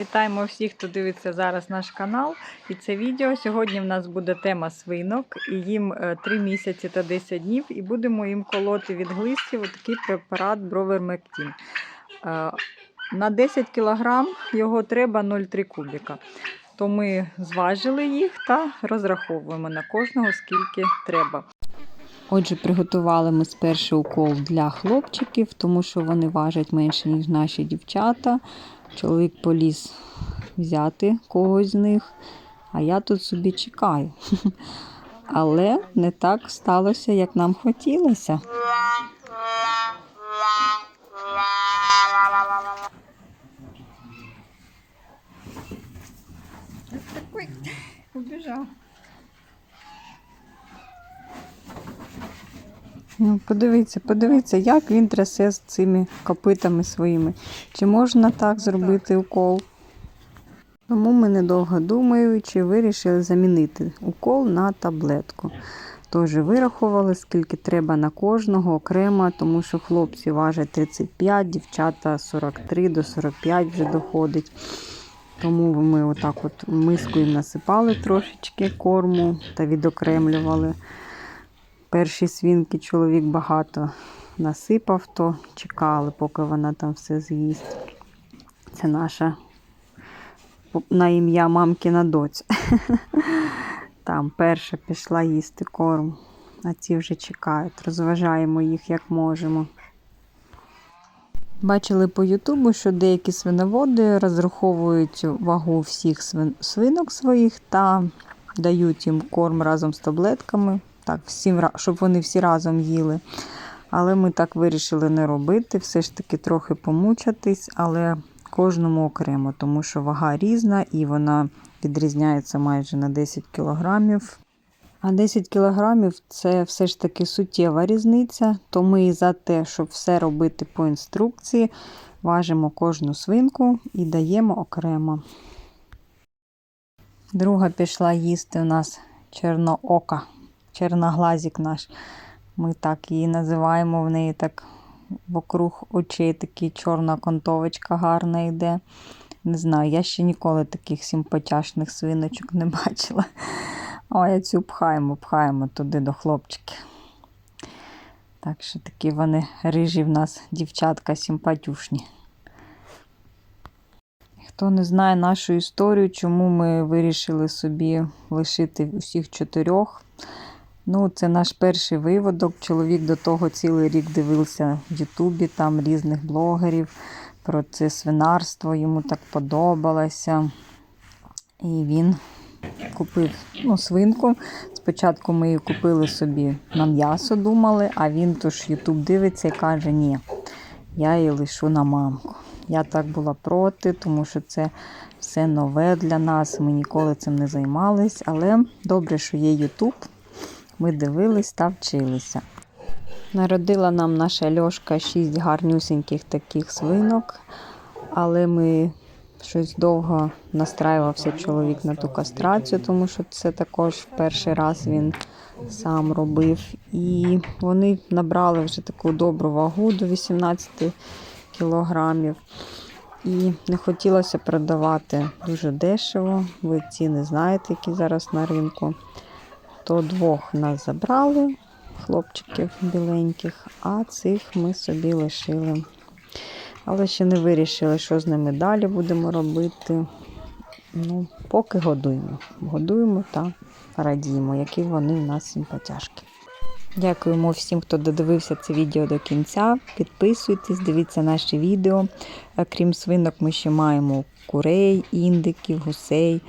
Вітаємо всіх, хто дивиться зараз наш канал. І це відео. Сьогодні в нас буде тема свинок. І їм 3 місяці та 10 днів. І будемо їм колоти від глистів такий препарат Бровермектін. Е, На 10 кг його треба 0,3 кубіка. То ми зважили їх та розраховуємо на кожного скільки треба. Отже, приготували ми спершу укол для хлопчиків, тому що вони важать менше, ніж наші дівчата. Чоловік поліз взяти когось з них, а я тут собі чекаю. Але не так сталося, як нам хотілося. Убежал. Ну, подивіться, подивіться, як він трясе з цими копитами своїми. Чи можна так зробити укол? Тому ми, недовго думаючи, вирішили замінити укол на таблетку. Тож вирахували, скільки треба на кожного окремо, тому що хлопці важать 35, дівчата 43 до 45 вже доходить. Тому ми отак от їм насипали трошечки корму та відокремлювали. Перші свінки чоловік багато насипав, то чекали, поки вона там все з'їсть. Це наша на ім'я мамкіна доць. Там перша пішла їсти корм, а ці вже чекають. Розважаємо їх як можемо. Бачили по Ютубу, що деякі свиноводи розраховують вагу всіх свин- свинок своїх та дають їм корм разом з таблетками так, всім, щоб вони всі разом їли. Але ми так вирішили не робити, все ж таки трохи помучатись, але кожному окремо, тому що вага різна і вона відрізняється майже на 10 кілограмів. А 10 кілограмів це все ж таки суттєва різниця, то ми за те, щоб все робити по інструкції, важимо кожну свинку і даємо окремо. Друга пішла їсти у нас чорноока черноглазік наш. Ми так її називаємо. В неї так вокруг очей такі чорна контовочка гарна йде. Не знаю, я ще ніколи таких симпатяшних свиночок не бачила. А я цю пхаємо, пхаємо туди до хлопчиків. Так що такі вони рижі в нас дівчатка симпатюшні. Хто не знає нашу історію, чому ми вирішили собі лишити усіх чотирьох. Ну, це наш перший виводок. Чоловік до того цілий рік дивився в Ютубі там різних блогерів про це свинарство. Йому так подобалося. І він купив ну, свинку. Спочатку ми її купили собі на м'ясо, думали, а він тож Ютуб дивиться і каже, ні, я її лишу на мамку. Я так була проти, тому що це все нове для нас. Ми ніколи цим не займались. Але добре, що є Ютуб. Ми дивились та вчилися. Народила нам наша Льошка шість гарнюсіньких таких свинок, але ми щось довго настраювався чоловік на ту кастрацію, тому що це також перший раз він сам робив. І вони набрали вже таку добру вагу до 18 кілограмів. І не хотілося продавати дуже дешево. Ви ціни знаєте, які зараз на ринку. То двох нас забрали, хлопчиків біленьких, а цих ми собі лишили. Але ще не вирішили, що з ними далі будемо робити. Ну, поки годуємо. Годуємо та радіємо, які вони в нас симпатяшки. Дякуємо всім, хто додивився це відео до кінця. Підписуйтесь, дивіться наші відео. Е, Крім свинок, ми ще маємо курей, індиків, гусей.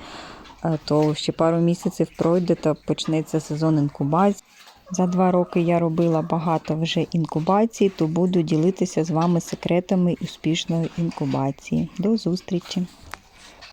То ще пару місяців пройде та почнеться сезон інкубації. За два роки я робила багато вже інкубацій, то буду ділитися з вами секретами успішної інкубації. До зустрічі!